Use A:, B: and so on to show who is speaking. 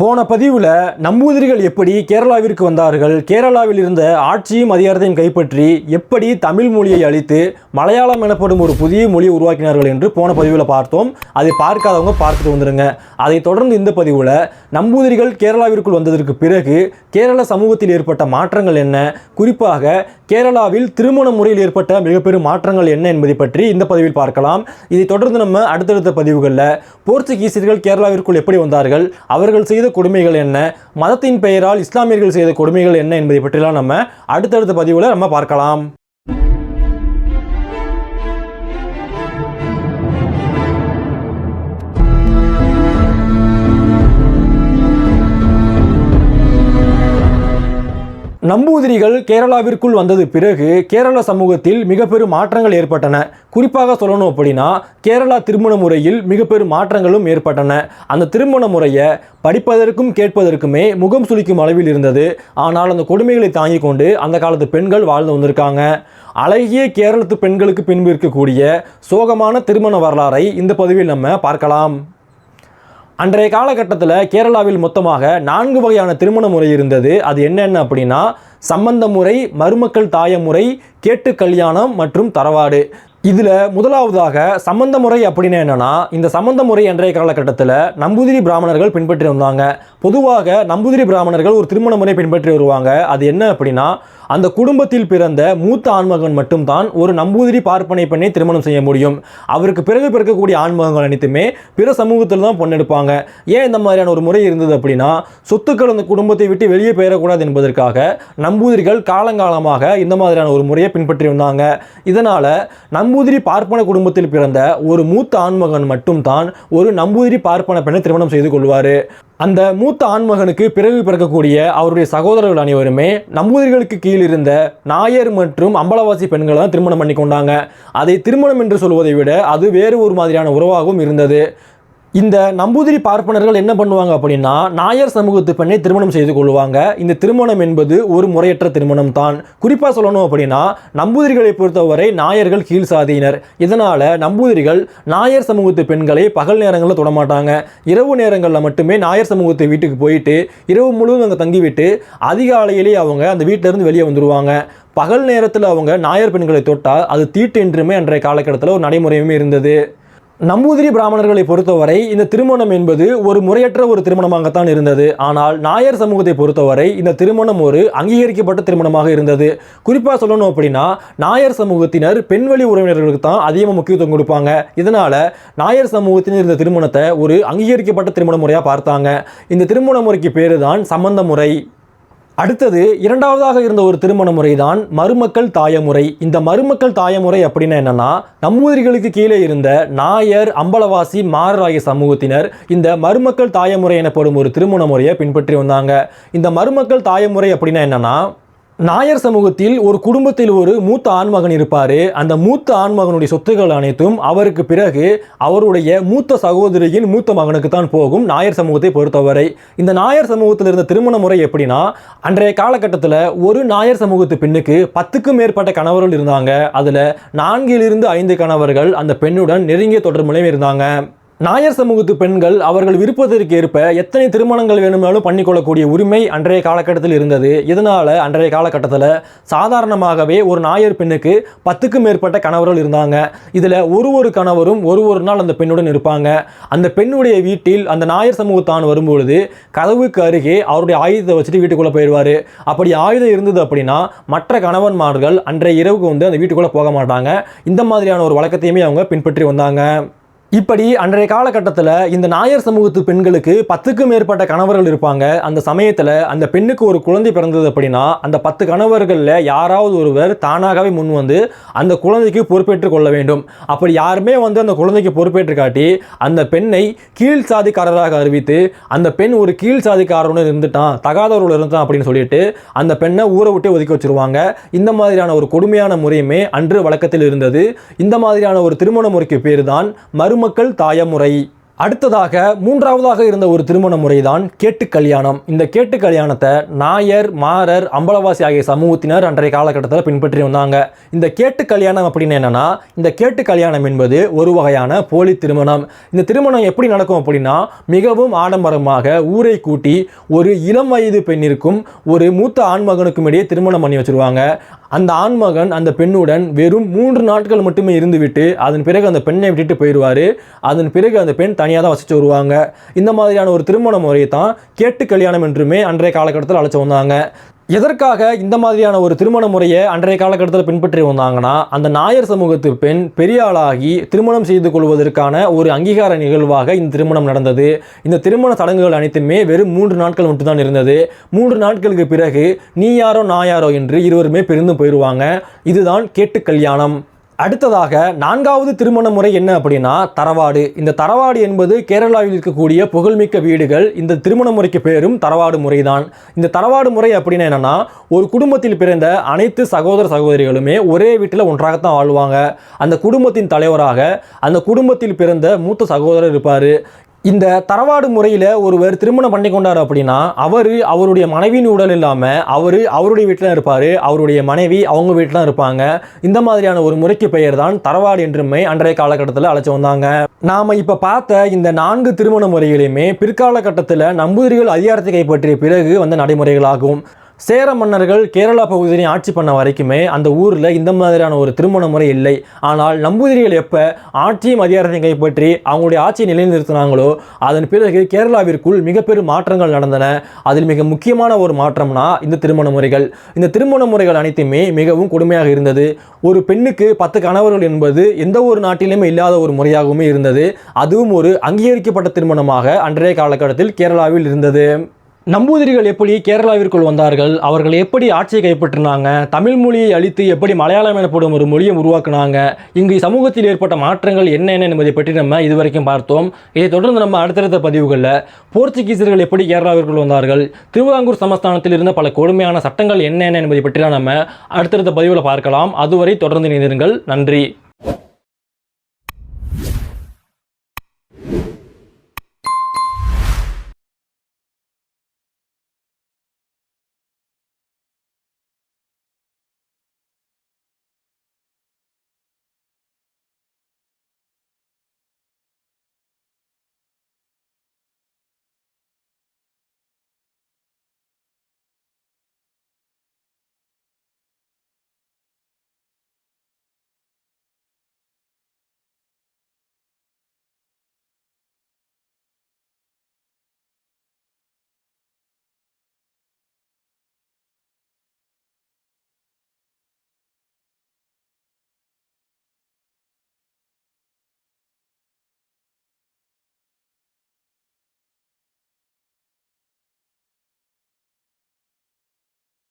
A: போன பதிவில் நம்பூதிரிகள் எப்படி கேரளாவிற்கு வந்தார்கள்? கேரளாவில் இருந்த ஆட்சியும் அதிகாரத்தையும் கைப்பற்றி எப்படி தமிழ் மொழியை அழித்து மலையாளம் எனப்படும் ஒரு புதிய மொழியை உருவாக்கினார்கள் என்று போன பதிவில் பார்த்தோம். அதை பார்க்காதவங்க பார்த்துட்டு வந்துருங்க. அதைத் தொடர்ந்து இந்த பதிவில் நம்பூதிரிகள் கேரளாவிற்குள் வந்ததற்கு பிறகு கேரள சமூகத்தில் ஏற்பட்ட மாற்றங்கள் என்ன? குறிப்பாக கேரளாவில் திருமண முறையில் ஏற்பட்ட மிகப்பெரும் மாற்றங்கள் என்ன என்பதை பற்றி இந்த பதிவில் பார்க்கலாம். இதை தொடர்ந்து நம்ம அடுத்தடுத்த பதிவுகளில் போர்ச்சுகீசியர்கள் கேரளாவிற்குள் எப்படி வந்தார்கள் அவர்கள் செய்த கொடுமைகள் என்ன மதத்தின் பெயரால் இஸ்லாமியர்கள் செய்த கொடுமைகள் என்ன என்பதை பற்றிலாம் நம்ம அடுத்தடுத்த பதிவில் நம்ம பார்க்கலாம். நம்பூதிரிகள் கேரளாவிற்குள் வந்தது பிறகு கேரள சமூகத்தில் மிக பெரும் மாற்றங்கள் ஏற்பட்டன. குறிப்பாக சொல்லணும் அப்படின்னா கேரளா திருமண முறையில் மிக பெரும் மாற்றங்களும் ஏற்பட்டன. அந்த திருமண முறையை படிப்பதற்கும் கேட்பதற்குமே முகம் சுளிக்கும் அளவில் இருந்தது. ஆனால் அந்த கொடுமைகளை தாங்கிக் கொண்டு அந்த காலத்து பெண்கள் வாழ்ந்து வந்திருக்காங்க. அழகிய கேரளத்து பெண்களுக்கு பின்பு இருக்கக்கூடிய சோகமான திருமண வரலாறை இந்த பதிவில் நம்ம பார்க்கலாம். அன்றைய காலகட்டத்தில் கேரளாவில் மொத்தமாக நான்கு வகையான திருமண முறை இருந்தது. அது என்னென்ன அப்படின்னா சம்பந்த முறை மருமக்கள் தாய முறை கேட்டு கல்யாணம் மற்றும் தரவாடு. இதில் முதலாவதாக சம்பந்த முறை அப்படின்னு என்னென்னா இந்த சம்பந்த முறை அன்றைய காலகட்டத்தில் நம்பூதிரி பிராமணர்கள் பின்பற்றி வந்தாங்க. பொதுவாக நம்பூதிரி பிராமணர்கள் ஒரு திருமண முறை பின்பற்றி வருவாங்க. அது என்ன அப்படின்னா அந்த குடும்பத்தில் பிறந்த மூத்த ஆண்மகன் மட்டும்தான் ஒரு நம்பூதிரி பார்ப்பனை பெண்ணை திருமணம் செய்ய முடியும். அவருக்கு பிறகு பிறக்கக்கூடிய ஆண்மகங்கள் அனைத்துமே பிற சமூகத்தில் தான் பொண்ணெடுப்பாங்க ஏன் இந்த மாதிரியான ஒரு முறை இருந்தது அப்படின்னா சொத்துக்கள் அந்த குடும்பத்தை விட்டு வெளியே பெயரக்கூடாது என்பதற்காக நம்பூதிரிகள் காலங்காலமாக இந்த மாதிரியான ஒரு முறையை பின்பற்றி வந்தாங்க. இதனால் நம் நம்பூதிரி பார்ப்பன குடும்பத்தில் பிறந்த ஒரு மூத்த ஆண்மகன் மட்டும்தான் ஒரு நம்பூதிரி பார்ப்பன பெண்ணை திருமணம் செய்து கொள்வார். அந்த மூத்த ஆண்மகனுக்கு பிறகு பிறக்கக்கூடிய அவருடைய சகோதரர்கள் அனைவருமே நம்பூதிரிகளுக்கு கீழ் இருந்த நாயர் மற்றும் அம்பலவாசி பெண்களை தான் திருமணம் பண்ணி கொண்டாங்க. அதை திருமணம் என்று சொல்வதை விட அது வேறு ஒரு மாதிரியான உறவாகவும் இருந்தது. இந்த நம்பூதிரி பார்ப்பனர்கள் என்ன பண்ணுவாங்க அப்படின்னா நாயர் சமூகத்து பெண்ணை திருமணம் செய்து கொள்வாங்க. இந்த திருமணம் என்பது ஒரு முறையற்ற திருமணம் தான். குறிப்பாக சொல்லணும் அப்படின்னா நம்பூதிரிகளை பொறுத்தவரை நாயர்கள் கீழ் சாதியினர். இதனால் நம்பூதிரிகள் நாயர் சமூகத்து பெண்களை பகல் நேரங்களில் தொடமாட்டாங்க. இரவு நேரங்களில் மட்டுமே நாயர் சமூகத்து வீட்டுக்கு போயிட்டு இரவு முழுவதும் அங்கே தங்கிவிட்டு அதிகாலையிலேயே அவங்க அந்த வீட்டிலேருந்து வெளியே வந்துடுவாங்க பகல் நேரத்தில் அவங்க நாயர் பெண்களை தொட்டால் அது தீட்டு என்றுமே அன்றைய காலகட்டத்தில் ஒரு நடைமுறையுமே இருந்தது. நம்பூதிரி பிராமணர்களை பொறுத்தவரை இந்த திருமணம் என்பது ஒரு முறையற்ற ஒரு திருமணமாகத்தான் இருந்தது. ஆனால் நாயர் சமூகத்தை பொறுத்தவரை இந்த திருமணம் ஒரு அங்கீகரிக்கப்பட்ட திருமணமாக இருந்தது. குறிப்பாக சொல்லணும் அப்படின்னா நாயர் சமூகத்தினர் பெண்வழி உறவினர்களுக்கு தான் அதிகமாக முக்கியத்துவம் கொடுப்பாங்க. இதனால் நாயர் சமூகத்தினர் இந்த திருமணத்தை ஒரு அங்கீகரிக்கப்பட்ட திருமண முறையாக பார்த்தாங்க. இந்த திருமண முறைக்கு பேரு தான் சம்பந்த முறை. அடுத்தது இரண்டாவதாக இருந்த ஒரு திருமண முறை தான் மருமக்கள் தாயமுறை இந்த மருமக்கள் தாயமுறை அப்படின்னா என்னன்னா நம்பூதிரிகளுக்கு கீழே இருந்த நாயர் அம்பலவாசி மாரராய சமூகத்தினர் இந்த மருமக்கள் தாயமுறை எனப்படும் ஒரு திருமண முறையை பின்பற்றி வந்தாங்க. இந்த மருமக்கள் தாயமுறை அப்படின்னா என்னன்னா நாயர் சமூகத்தில் ஒரு குடும்பத்தில் ஒரு மூத்த ஆண்மகன் இருப்பார். அந்த மூத்த ஆண்மகனுடைய சொத்துக்கள் அனைத்தும் அவருக்கு பிறகு அவருடைய மூத்த சகோதரியின் மூத்த மகனுக்கு தான் போகும். நாயர் சமூகத்தை பொறுத்தவரை இந்த நாயர் சமூகத்தில் இருந்த திருமண முறை எப்படின்னா அன்றைய காலகட்டத்தில் ஒரு நாயர் சமூகத்து பெண்ணுக்கு பத்துக்கும் மேற்பட்ட கணவர்கள் இருந்தாங்க. அதில் நான்கிலிருந்து ஐந்து கணவர்கள் அந்த பெண்ணுடன் நெருங்கிய தொடர்புலையும் இருந்தாங்க. நாயர் சமூகத்து பெண்கள் அவர்கள் விருப்பத்திற்கு ஏற்ப எத்தனை திருமணங்கள் வேணும்னாலும் பண்ணிக்கொள்ளக்கூடிய உரிமை அன்றைய காலகட்டத்தில் இருந்தது. இதனால் அன்றைய காலகட்டத்தில் சாதாரணமாகவே ஒரு நாயர் பெண்ணுக்கு பத்துக்கும் மேற்பட்ட கணவர்கள் இருந்தாங்க. இதில் ஒரு ஒரு கணவரும் ஒரு ஒரு நாள் அந்த பெண்ணுடன் இருப்பாங்க. அந்த பெண்ணுடைய வீட்டில் அந்த நாயர் சமூகத்தான் வரும்பொழுது கதவுக்கு அருகே அவருடைய ஆயுதத்தை வச்சுட்டு வீட்டுக்குள்ளே போயிடுவார். அப்படி ஆயுதம் இருந்தது அப்படின்னா மற்ற கணவன்மார்கள் அன்றைய இரவுக்கு வந்து அந்த வீட்டுக்குள்ளே போக மாட்டாங்க. இந்த மாதிரியான ஒரு வழக்கத்தையுமே அவங்க பின்பற்றி வந்தாங்க. இப்படி அன்றைய காலகட்டத்தில் இந்த நாயர் சமூகத்து பெண்களுக்கு பத்துக்கும் மேற்பட்ட கணவர்கள் இருப்பாங்க. அந்த சமயத்தில் அந்த பெண்ணுக்கு ஒரு குழந்தை பிறந்தது அப்படின்னா அந்த பத்து கணவர்களில் யாராவது ஒருவர் தானாகவே முன் வந்து அந்த குழந்தைக்கு பொறுப்பேற்றுக் கொள்ள வேண்டும். அப்படி யாருமே வந்து அந்த குழந்தைக்கு பொறுப்பேற்று காட்டி அந்த பெண்ணை கீழ் சாதிக்காரராக அறிவித்து அந்த பெண் ஒரு கீழ் சாதிக்காரனுடன் இருந்துட்டான் தகாதவர்கள் இருந்தான் அப்படின்னு சொல்லிட்டு அந்த பெண்ணை ஊரை விட்டு ஒதுக்கி வச்சிருவாங்க. இந்த மாதிரியான ஒரு கொடுமையான முறையுமே அன்று வழக்கத்தில் இருந்தது. இந்த மாதிரியான ஒரு திருமண முறைக்கு பேர் தான் மறு மருமக்கள் தாயமுறை. அடுத்ததாக மூன்றாவதாக இருந்த ஒரு திருமண முறைதான் கேட்டு கல்யாணம். இந்த கேட்டு கல்யாணத்தை நாயர் மாரர் அம்பலவாசி ஆகிய சமூகத்தினர் அன்றைய காலகட்டத்தில் பின்பற்றி வந்தாங்க. இந்த கேட்டு கல்யாணம் அப்படின்னு என்னன்னா இந்த கேட்டு கல்யாணம் என்பது ஒரு வகையான போலி திருமணம். இந்த திருமணம் எப்படி நடக்கும் அப்படின்னா மிகவும் ஆடம்பரமாக ஊரை கூட்டி ஒரு இளம் வயது பெண்ணிற்கும் ஒரு மூத்த ஆண்மகனுக்கும் இடையே திருமணம் பண்ணி வச்சிருவாங்க. அந்த ஆண்மகன் அந்த பெண்ணுடன் வெறும் மூன்று நாட்கள் மட்டுமே இருந்துவிட்டு அதன் பிறகு அந்த பெண்ணை விட்டுட்டு போயிடுவார். அதன் பிறகு அந்த பெண் தனியாக தான் வசித்து வருவாங்க. இந்த மாதிரியான ஒரு திருமண முறையை தான் கேட்டு கல்யாணம் என்றுமே அன்றைய காலகட்டத்தில் அழைச்சி வந்தாங்க. எதற்காக இந்த மாதிரியான ஒரு திருமண முறையை அன்றைய காலகட்டத்தில் பின்பற்றி வந்தாங்கன்னா அந்த நாயர் சமூகத்து பெண் பெரியாளாகி திருமணம் செய்து கொள்வதற்கான ஒரு அங்கீகார நிகழ்வாக இந்த திருமணம் நடந்தது. இந்த திருமண சடங்குகள் அனைத்துமே வெறும் மூன்று நாட்கள் மட்டும்தான் இருந்தது. மூன்று நாட்களுக்கு பிறகு நீ யாரோ நான் யாரோ என்று இருவருமே பிரிந்து போயிடுவாங்க இதுதான் கேட்டு கல்யாணம். அடுத்ததாக நான்காவது திருமண முறை என்ன அப்படின்னா தரவாடு. இந்த தரவாடு என்பது கேரளாவில் இருக்கக்கூடிய புகழ்மிக்க வீடுகள். இந்த திருமண முறைக்கு பேரும் தரவாடு முறைதான். இந்த தரவாடு முறை அப்படின்னா என்னென்னா ஒரு குடும்பத்தில் பிறந்த அனைத்து சகோதர சகோதரிகளுமே ஒரே வீட்டில் ஒன்றாகத்தான் வாழ்வாங்க அந்த குடும்பத்தின் தலைவராக அந்த குடும்பத்தில் பிறந்த மூத்த சகோதரர் இருப்பார். இந்த தரவாடு முறையில் ஒருவர் திருமணம் பண்ணி கொண்டார் அப்படின்னா அவர் அவருடைய மனைவியின் உடல் இல்லாமல் அவர் அவருடைய வீட்டில் இருப்பார் அவருடைய மனைவி அவங்க வீட்டில் இருப்பாங்க. இந்த மாதிரியான ஒரு முறைக்கு பெயர் தான் தரவாடு என்றுமே அன்றைய காலகட்டத்தில் அழைச்சி வந்தாங்க. நாம் இப்போ பார்த்த இந்த நான்கு திருமண முறைகளையுமே பிற்கால கட்டத்தில் நம்பூதிரிகள் அதிகாரத்தை கைப்பற்றிய பிறகு வந்த நடைமுறைகளாகும். சேர மன்னர்கள் கேரளா பகுதியை ஆட்சி பண்ண வரைக்குமே அந்த ஊரில் இந்த மாதிரியான ஒரு திருமண முறை இல்லை. ஆனால் நம்பூதிரிகள் எப்போ ஆட்சியும் அதிகாரத்தையும் கைப்பற்றி அவங்களுடைய ஆட்சியை நிலைநிறுத்தினாங்களோ அதன் பிறகு கேரளாவிற்குள் மிக பெரும் மாற்றங்கள் நடந்தன. அதில் மிக முக்கியமான ஒரு மாற்றம்னா இந்த திருமண முறைகள். இந்த திருமண முறைகள் அனைத்துமே மிகவும் கொடுமையாக இருந்தது. ஒரு பெண்ணுக்கு பத்து கணவர்கள் என்பது எந்த ஒரு நாட்டிலுமே இல்லாத ஒரு முறையாகவுமே இருந்தது. அதுவும் ஒரு அங்கீகரிக்கப்பட்ட திருமணமாக அன்றைய காலகட்டத்தில் கேரளாவில் இருந்தது. நம்பூதிரிகள் எப்படி கேரளாவிற்குள் வந்தார்கள்? அவர்கள் எப்படி ஆட்சியை கைப்பற்றினாங்க? தமிழ் மொழியை அழித்து எப்படி மலையாளம் எனப்படும் ஒரு மொழியை உருவாக்குனாங்க? இங்கு சமூகத்தில் ஏற்பட்ட மாற்றங்கள் என்னென்ன என்பதை பற்றி நம்ம இதுவரைக்கும் பார்த்தோம். இதை தொடர்ந்து நம்ம அடுத்தடுத்த பதிவுகளில் போர்ச்சுகீசர்கள் எப்படி கேரளாவிற்குள் வந்தார்கள்? திருவிதாங்கூர் சமஸ்தானத்தில் இருந்த பல கொடுமையான சட்டங்கள் என்னென்ன என்பதை பற்றிலாம் நம்ம அடுத்தடுத்த பதிவில் பார்க்கலாம். அதுவரை தொடர்ந்து இணைந்திருங்கள். நன்றி.